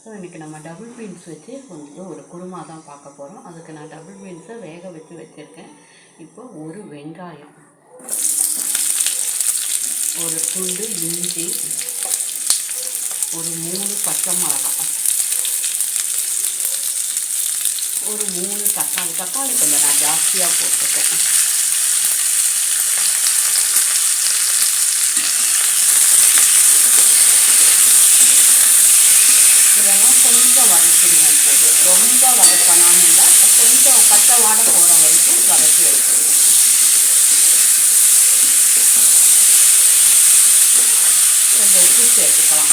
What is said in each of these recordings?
So இன்றைக்கி நம்ம double beans வச்சு கொஞ்சம் ஒரு குருமா தான் பார்க்க போகிறோம் அதுக்கு நான் டபுள் பீன்ஸை வேக வச்சு வச்சுருக்கேன். இப்போ ஒரு வெங்காயம் ஒரு துண்டு இஞ்சி ஒரு மூணு பச்சை மிளகாய் ஒரு மூணு தக்காளி. தக்காளி கொஞ்சம் நான் ஜாஸ்தியாக போட்டுருக்கேன் இதெல்லாம் கொஞ்சம் போது ரொம்ப வதக்கணும்னு இல்லை கொஞ்சம் பச்சை வாடை போகிற வரைக்கும் வதக்கி எடுத்துக்கணும் கொஞ்சம் உப்பு சேர்த்துக்கலாம்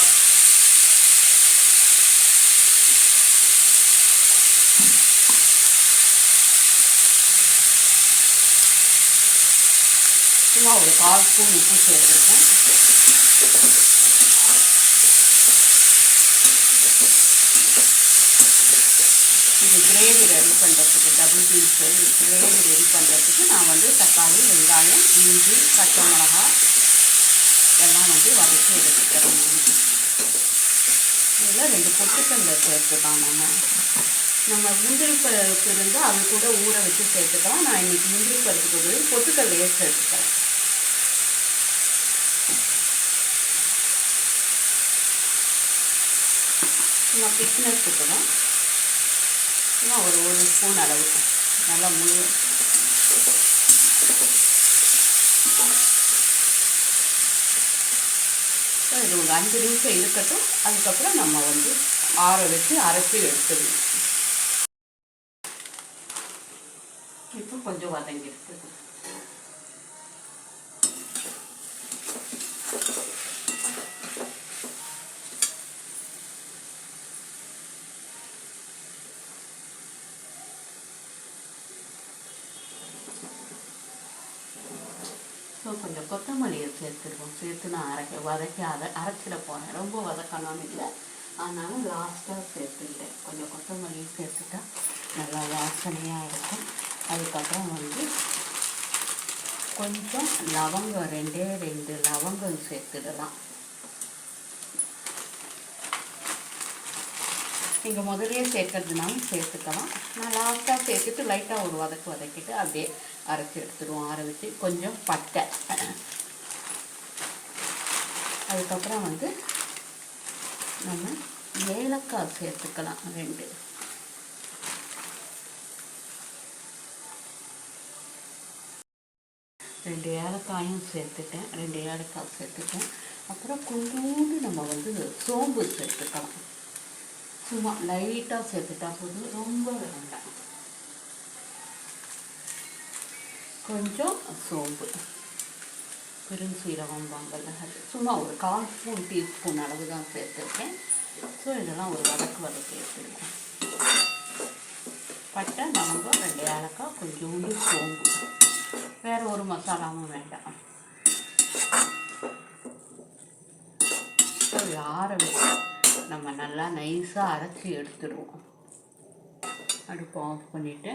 சும்மா ஒரு கால் ஸ்பூன் உப்பு சேர்த்துருக்கேன் இது கிரேவி ரெடி பண்ணுறதுக்கு டபுள் பீன்ஸ் கிரேவி ரெடி பண்ணுறதுக்கு நான் வந்து தக்காளி வெங்காயம் இஞ்சி பச்சை மிளகாய் எல்லாம் வந்து வதக்கி எடுத்துக்கிறோம் இதில் ரெண்டு பொட்டுக்கல்ல சேர்த்துக்கலாம் நம்ம. நம்ம முந்திரி பருப்பு இருந்தால் அது கூட ஊற வச்சு சேர்த்துக்கலாம் நான் இன்றைக்கி முந்திரி பருப்புக்கு பதில் பொட்டுக்கல்லையே சேர்த்துக்கிறேன். நான் திக்னஸுக்கு தான் சும்மா ஒரு ஒரு ஸ்பூன் அளவுக்கு. நல்லா முழு ஸோ இது ஒரு அஞ்சு நிமிஷம் இருக்கட்டும். அதுக்கப்புறம் நம்ம வந்து ஆற வச்சு அரைச்சி எடுத்துடணும் இப்போ கொஞ்சம் வதங்கிடுது ஸோ கொஞ்சம் கொத்தமல்லியை சேர்த்துருவோம் சேர்த்து நான் அரைக்க வதக்கி அதை அரைச்சிட போகிறேன் ரொம்ப வதக்கணும்னு இல்லை. அதனால லாஸ்ட்டாக சேர்த்துக்கிட்டேன். கொஞ்சம் கொத்தமல்லியும் சேர்த்துட்டா நல்லா வாசனையாக இருக்கும். அதுக்கப்புறம் வந்து கொஞ்சம் லவங்கம் ரெண்டே ரெண்டு லவங்கம் சேர்த்துடலாம். நீங்கள் முதலே சேர்க்கறதுனாலும் சேர்த்துக்கலாம். நான் லாஸ்ட்டாக சேர்த்துட்டு லைட்டாக ஒரு வதக்கு வதக்கிட்டு அப்படியே அரைச்சி எடுத்துடுவோம். ஆற வச்சு கொஞ்சம் பட்டை. அதுக்கப்புறம் வந்து நம்ம ஏலக்காய் சேர்த்துக்கலாம். ரெண்டு. ரெண்டு ஏலக்காயும் சேர்த்துட்டேன். ரெண்டு ஏலக்காய் சேர்த்துட்டேன். அப்புறம் கொஞ்சோண்டு நம்ம வந்து சோம்பு சேர்த்துக்கலாம். சும்மா லைட்டாக சேர்த்துட்டா போதும். ரொம்ப வேண்டாம். கொஞ்சம் சோம்பு. பெருஞ்சீரகம் வாங்கல அது சும்மா ஒரு கால் ஸ்பூன் டீஸ்பூன் அளவு தான் சேர்த்துருக்கேன். ஸோ இதெல்லாம் ஒரு வதக்கு வதக்கி சேர்த்துருக்கேன் பட்டை நம்ப ரெண்டு ஏலக்காய் கொஞ்சோண்டு சோம்பு. வேறு ஒரு மசாலாவும் வேண்டாம். ஸோ இது நம்ம நல்லா நைஸாக அரைச்சி எடுத்துடுவோம். அடுப்பு ஆஃப் பண்ணிவிட்டு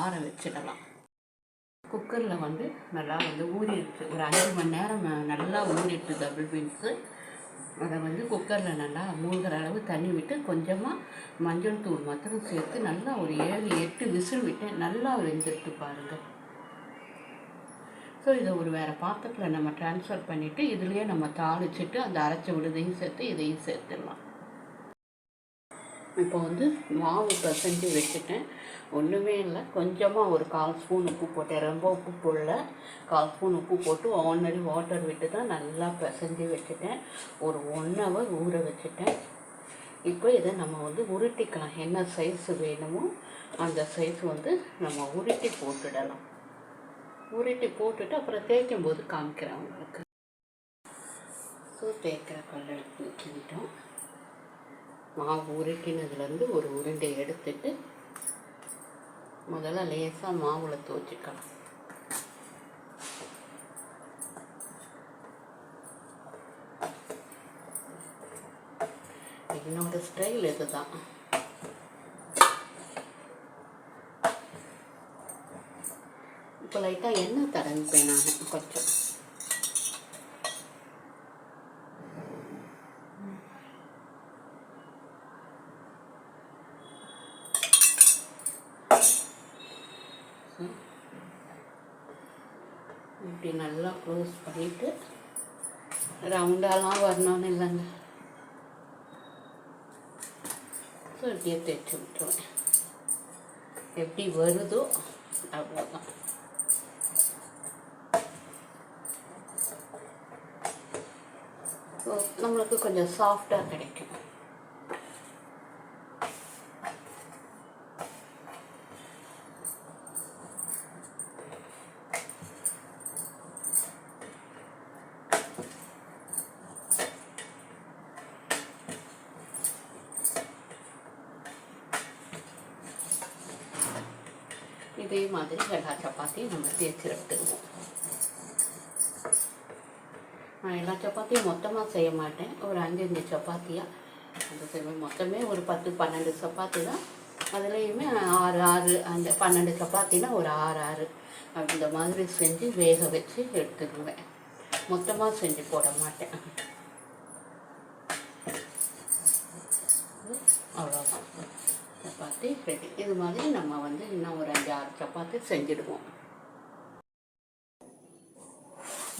ஆற வச்சிடலாம். குக்கரில் வந்து நல்லா வந்து ஊறிடுச்சு. ஒரு அஞ்சு மணி நேரம் நல்லா ஊறிடுச்சு டபுள் பீன்ஸு அதை வந்து குக்கரில் நல்லா மூழ்கிற அளவு தண்ணி விட்டு கொஞ்சமாக மஞ்சள் தூள் மாத்திரம் சேர்த்து நல்லா ஒரு ஏழு எட்டு விசில் விட்டு நல்லா வெந்துட்டு பாருங்கள் ஸோ இதை ஒரு வேறு பாத்திரத்தில் நம்ம ட்ரான்ஸ்ஃபர் பண்ணிவிட்டு இதுலேயே நம்ம தாளிச்சிட்டு அந்த அரைச்ச விடுதையும் சேர்த்து இதையும் சேர்த்துடலாம். இப்போ வந்து மாவு பிசைஞ்சு வச்சுட்டேன். ஒன்றுமே இல்லை. கொஞ்சமாக ஒரு கால் ஸ்பூன் உப்பு போட்டேன். ரொம்ப உப்பு போடல. கால் ஸ்பூன் உப்பு போட்டு ஆல்ரெடி வாட்டர் விட்டு தான் நல்லா பிசைஞ்சு வச்சுட்டேன். ஒரு ஒன் ஹவர் ஊற வச்சுட்டேன். இப்போ இதை நம்ம வந்து உருட்டிக்கலாம். என்ன சைஸ் வேணுமோ அந்த சைஸ் வந்து நம்ம உருட்டி போட்டுடலாம். உருட்டி போட்டுட்டு அப்புறம் தேய்க்கும் போது காமிக்கிறேன் உங்களுக்கு. ஸோ தேய்க்கிற கல் எடுத்து வச்சுக்கிட்டோம் மாவு உருட்டினதுலேருந்து ஒரு உருண்டை எடுத்துட்டு முதல்ல லேசாக மாவில் துவச்சிக்கலாம் என்னோட ஸ்டைல் இதுதான். இப்போ லைட்டாக எண்ணெய் தடவிப்பேன் நான் கொஞ்சம். இப்படி நல்லா க்ளோஸ் பண்ணிட்டு ரவுண்டாலாம் வரணும்னு இல்லைங்க. ஸோ இப்படியே தைச்சு விட்டுருவேன். எப்படி வருதோ அவ்வளோதான் ஸோ நம்மளுக்கு கொஞ்சம் சாஃப்டாக கிடைக்கும். இதே மாதிரி எல்லா சப்பாத்தியும் நம்ம தேய்ச்சி எடுத்துருவோம் நான் எல்லா சப்பாத்தியும் மொத்தமாக செய்ய மாட்டேன். ஒரு அஞ்சஞ்சு சப்பாத்தியாக அந்த செய்வேன் மொத்தமே ஒரு பத்து பன்னெண்டு சப்பாத்தி தான். அதுலேயுமே ஆறு ஆறு அந்த பன்னெண்டு சப்பாத்தினா ஒரு ஆறு ஆறு. அந்த மாதிரி செஞ்சு வேக வச்சு எடுத்துக்குவேன். மொத்தமாக செஞ்சு போட மாட்டேன். அவ்வளோதான் சப்பாத்தி ரெடி. இது மாதிரி நம்ம வந்து இன்னும் ஒரு அஞ்சு ஆறு சப்பாத்தி செஞ்சுடுவோம்.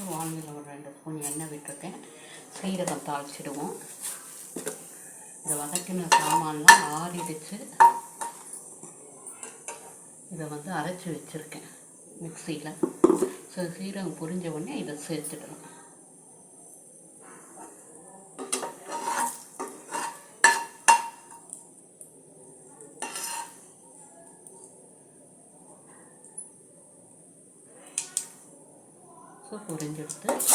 வானில் ஒரு ரெண்டு ஸ்பூன் எண்ணெய் விட்டுருக்கேன். சீரகம் தாளிச்சிடுவோம். இந்த வதக்கின சாமான்லாம் ஆறிடுச்சு. இதை வந்து அரைச்சி வச்சுருக்கேன் மிக்சியில். ஸோ சீரகம் புரிஞ்ச உடனே இதை சேர்த்துடலாம் ஸோ போட்டு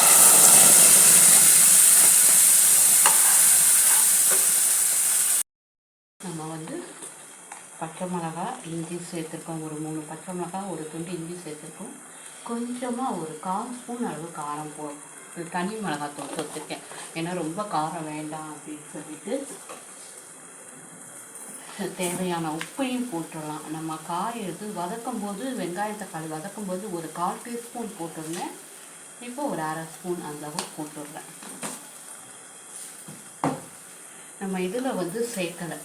நம்ம வந்து பச்சை மிளகா இஞ்சி சேர்த்துருக்கோம். ஒரு மூணு பச்சை மிளகா ஒரு துண்டு இஞ்சி சேர்த்துருக்கோம். கொஞ்சமாக ஒரு கால் ஸ்பூன் அளவு காரம் போ தனி தனி மிளகாத்தூள் சேர்த்துருக்கேன். ஏன்னா ரொம்ப காரம் வேண்டாம் அப்படின்னு சொல்லிட்டு தேவையான உப்பையும் போட்டுடலாம். நம்ம காய் எடுத்து வதக்கும் போது வெங்காய தக்காளி வதக்கும் போது ஒரு கால் டீஸ்பூன் போட்டிருந்தேன். இப்போ ஒரு அரை ஸ்பூன் அந்த அளவு போட்டுடுறேன். நம்ம இதில் வந்து சேர்க்கலை.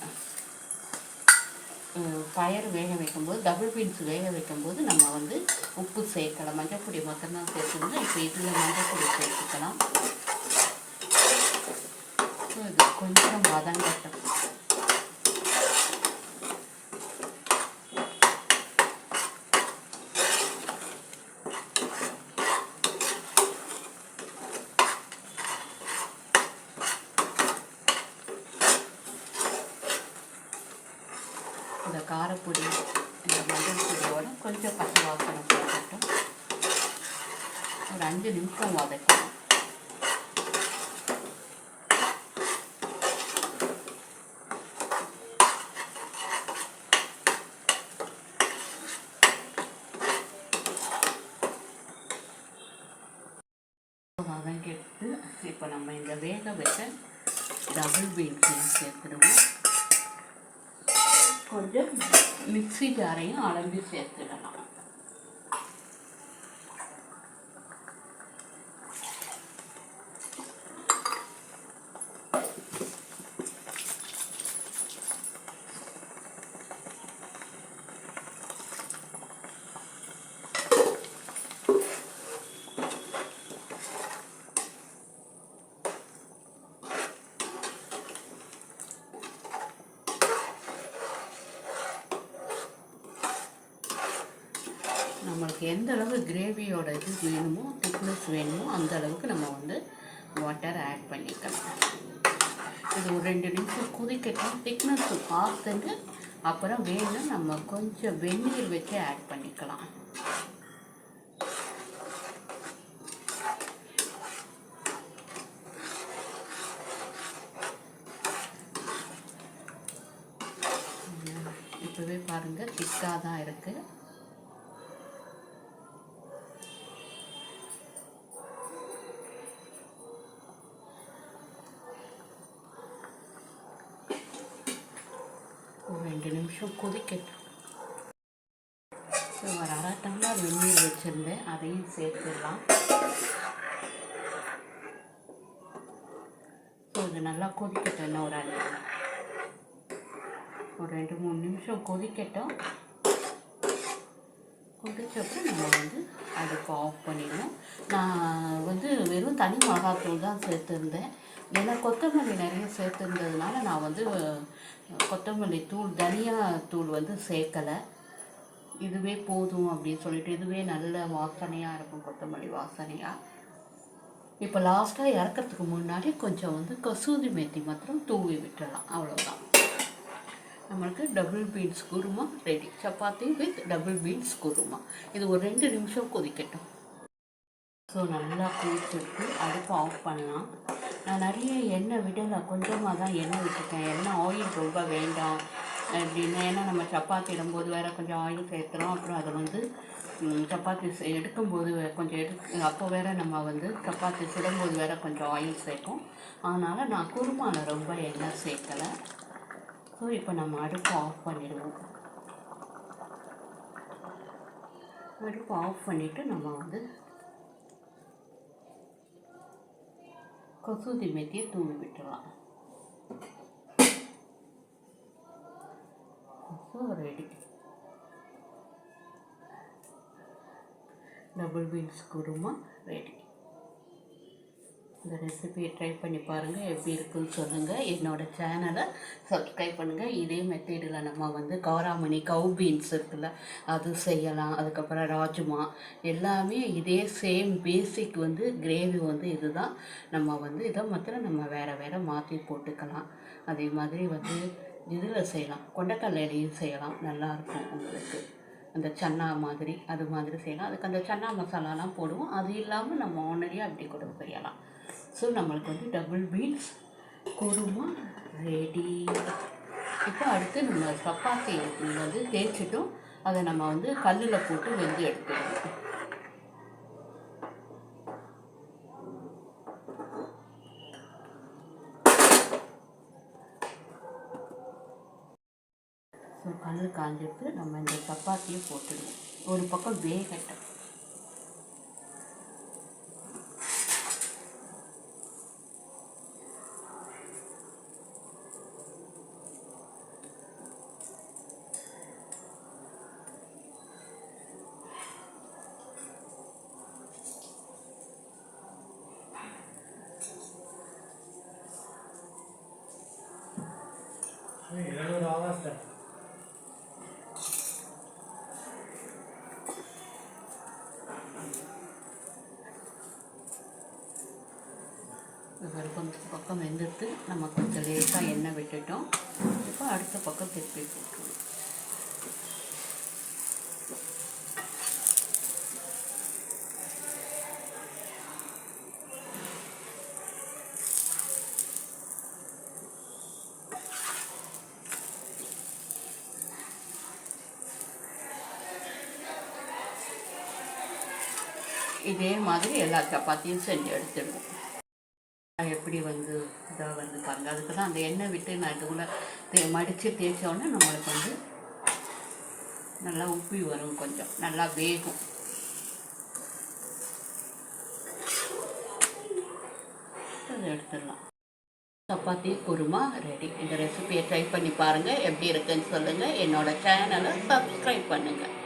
பயர் வேக வைக்கும்போது டபுள் பீன்ஸ் வேக வைக்கும்போது நம்ம வந்து உப்பு சேர்க்கலை. மஞ்சப்பொடி மட்டும்தான் சேர்த்துக்கணும். இப்போ இதில் மஞ்சப்பொடி சேர்த்துக்கலாம். இது கொஞ்சம் வதங்கட்டும் இந்த காரப்பொடி இந்த மஞ்சள் பொடியோட கொஞ்சம் பச்சை வாசனை போட்டுட்டும் ஒரு அஞ்சு நிமிஷம் வதக்கணும் வதங்கிட்டு இப்போ நம்ம இந்த வேக வச்ச டபுள் பீன்ஸையும் சேர்த்துடுவோம் கொஞ்சம் மிக்ஸி ஜாரையும் அலம்பி சேர்த்துடலாம். நம்மளுக்கு எந்த அளவு கிரேவியோட இது வேணுமோ திக்னஸ் வேணுமோ அந்த அளவுக்கு நம்ம வந்து வாட்டர் ஆட் பண்ணிக்கலாம். இது ஒரு ரெண்டு நிமிஷம் கொதிக்கட்டும். திக்னஸ் பார்த்துட்டு அப்புறம் வேணும் நம்ம கொஞ்சம் வெந்நீர் வச்சு ஆட் பண்ணிக்கலாம். இப்போவே பாருங்கள் திக்காக தான் இருக்குது நிமிஷம் கொதிக்கட்டும். ஸோ ஒரு அரை டம்ளர் வெந்நீர் வச்சுருந்தேன். அதையும் சேர்த்துடலாம். ஸோ இது நல்லா கொதிக்கட்டும் இன்னும் ஒரு அஞ்சு ஒரு ரெண்டு மூணு நிமிஷம் கொதிக்கட்டும். கொதிச்சப்போ நம்ம வந்து அடுப்பு ஆஃப் பண்ணிடணும். நான் வந்து வெறும் தனி மிளகாத்தூள் தான் சேர்த்துருந்தேன். ஏன்னா கொத்தமல்லி நிறைய சேர்த்துருந்ததுனால நான் வந்து கொத்தமல்லி தூள் தனியா தூள் வந்து சேர்க்கலை. இதுவே போதும் அப்படின்னு சொல்லிட்டு இதுவே நல்ல வாசனையாக இருக்கும் கொத்தமல்லி வாசனையாக இப்போ லாஸ்ட்டாக இறக்கிறதுக்கு முன்னாடி கொஞ்சம் வந்து கசூதி மேத்தி மாத்திரம் தூவி விட்டுறலாம் அவ்வளோதான் நம்மளுக்கு double beans kurma ready chapati with double beans kurma. இது ஒரு ரெண்டு நிமிஷம் கொதிக்கட்டும். ஸோ நல்லா கொதிச்சிருக்கு அடுப்பு ஆஃப் பண்ணலாம். நான் நிறைய எண்ணெய் விடலை கொஞ்சமாக தான் எண்ணெய் விட்டுருக்கேன். எண்ணெய் ஆயில் ரொம்ப வேண்டாம் அப்படின்னு. ஏன்னா நம்ம சப்பாத்தி இடும்போது வேறு கொஞ்சம் ஆயில் சேர்த்துறோம் அப்புறம் அதை வந்து சப்பாத்தி எடுக்கும்போது கொஞ்சம் எடு அப்போ வேறு நம்ம வந்து சப்பாத்தி சுடும்போது வேறு கொஞ்சம் ஆயில் சேர்க்கும் அதனால் நான் குருமாவில் ரொம்ப எண்ணெய் சேர்க்கலை. ஸோ இப்போ நம்ம அடுப்பு ஆஃப் பண்ணிடுவோம். அடுப்பு ஆஃப் பண்ணிவிட்டு நம்ம வந்து கசூதி மெத்தியை தூவி விட்டுறலாம் so ready double beans kurma ready இந்த ரெசிபியை ட்ரை பண்ணி பாருங்கள் எப்படி இருக்குன்னு சொல்லுங்கள் என்னோடய சேனலை சப்ஸ்கிரைப் பண்ணுங்கள் இதே மெத்தேடில் நம்ம வந்து காராமணி கவு பீன்ஸ் இருக்குல்ல அது செய்யலாம். அதுக்கப்புறம் ராஜ்மா. எல்லாமே இதே சேம் பேசிக் வந்து கிரேவி வந்து இதுதான். நம்ம வந்து இதை மாத்திரம் நம்ம வேறு வேறு மாற்றி போட்டுக்கலாம். அதே மாதிரி வந்து இதில் செய்யலாம். கொண்டக்கடலையிலையும் செய்யலாம். நல்லாயிருக்கும் உங்களுக்கு. அந்த சன்னா மாதிரி அது மாதிரி செய்யலாம். அதுக்கு அந்த சன்னா மசாலாலாம் போடுவோம். அது இல்லாமல் நம்ம ஆனரியாக அப்படி கூட செய்யலாம். ஸோ நம்மளுக்கு வந்து டபுள் பீன்ஸ் குருமா ரெடி இப்போ அடுத்து நம்ம சப்பாத்தி வந்து தேய்ச்சிட்டோம். அதை நம்ம வந்து கல்லில் போட்டு வெந்து எடுத்துக்கணும். ஸோ கல் காஞ்சிட்டு நம்ம இந்த சப்பாத்தியை போட்டுடுவோம் ஒரு பக்கம் வேகட்டும் எழுநூறு ஆவாஸ் சார் ஒரு கொஞ்சம் எடுத்து நம்ம கொஞ்சம் லேசாக எண்ணெய் விட்டுட்டோம். இப்போ அடுத்த பக்கம் திருப்பி போட்டுருவோம். இதே மாதிரி எல்லா சப்பாத்தியும் செஞ்சு எடுத்துடுவோம் எப்படி வந்து இதாக வந்து பாருங்கள் அதுக்கு தான் அந்த எண்ணெய் விட்டு நான் இதுக்குள்ளே தே மடித்து தேய்ச்சோடனே நம்மளுக்கு வந்து நல்லா உப்பி வரும் கொஞ்சம். நல்லா வேகும். அதை எடுத்துடலாம். சப்பாத்தி குருமா ரெடி இந்த ரெசிபியை ட்ரை பண்ணி பாருங்கள் எப்படி இருக்குன்னு சொல்லுங்கள் என்னோடய சேனலை சப்ஸ்கிரைப் பண்ணுங்கள்